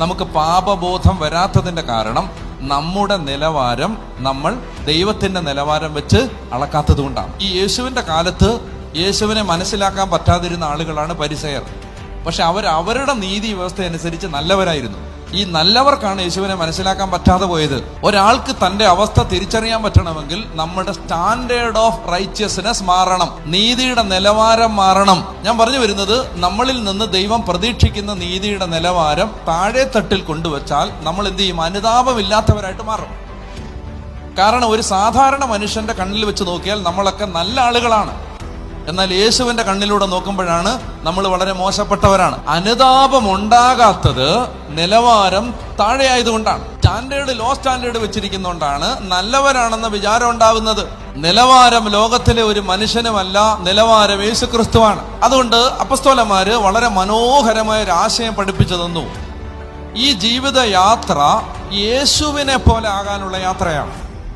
നമുക്ക് പാപബോധം വരാത്തതിന്റെ കാരണം നമ്മുടെ നിലവാരം നമ്മൾ ദൈവത്തിന്റെ നിലവാരം വെച്ച് അളക്കാത്തത് കൊണ്ടാണ്. ഈ യേശുവിന്റെ കാലത്ത് യേശുവിനെ മനസ്സിലാക്കാൻ പറ്റാതിരുന്ന ആളുകളാണ് പരിസയർ. പക്ഷെ അവർ അവരുടെ നീതി വ്യവസ്ഥ അനുസരിച്ച് നല്ലവരായിരുന്നു. ഈ നല്ലവർക്കാണ് യേശുവിനെ മനസ്സിലാക്കാൻ പറ്റാതെ പോയത്. ഒരാൾക്ക് തന്റെ അവസ്ഥ തിരിച്ചറിയാൻ പറ്റണമെങ്കിൽ നമ്മുടെ സ്റ്റാൻഡേർഡ് ഓഫ് റൈറ്റ്യസ്നെസ് മാറണം. നീതിയുടെ നിലവാരം മാറണം. ഞാൻ പറഞ്ഞു വരുന്നത് നമ്മളിൽ നിന്ന് ദൈവം പ്രതീക്ഷിക്കുന്ന നീതിയുടെ നിലവാരം താഴെ തട്ടിൽ കൊണ്ടുവച്ചാൽ നമ്മൾ എന്ത് ചെയ്യും? അനുതാപമില്ലാത്തവരായിട്ട് മാറും. കാരണം ഒരു സാധാരണ മനുഷ്യന്റെ കണ്ണിൽ വെച്ച് നോക്കിയാൽ നമ്മളൊക്കെ നല്ല ആളുകളാണ്. എന്നാൽ യേശുവിന്റെ കണ്ണിലൂടെ നോക്കുമ്പോഴാണ് നമ്മൾ വളരെ മോശപ്പെട്ടവരാണ്. അനുതാപം ഉണ്ടാകാത്തത് നിലവാരം താഴെയായതുകൊണ്ടാണ്. സ്റ്റാൻഡേർഡ് ലോ സ്റ്റാൻഡേർഡ് വെച്ചിരിക്കുന്നതുകൊണ്ടാണ് നല്ലവരാണെന്ന വിചാരം ഉണ്ടാവുന്നത്. നിലവാരം ലോകത്തിലെ ഒരു മനുഷ്യനുമല്ല നിലവാരം യേശു ക്രിസ്തുവാണ് അതുകൊണ്ട് അപ്പസ്തോലന്മാര് വളരെ മനോഹരമായ ഒരു ആശയം പഠിപ്പിച്ചതെന്നു ഈ ജീവിത യാത്ര യേശുവിനെ പോലെ ആകാനുള്ള യാത്രയാണ്.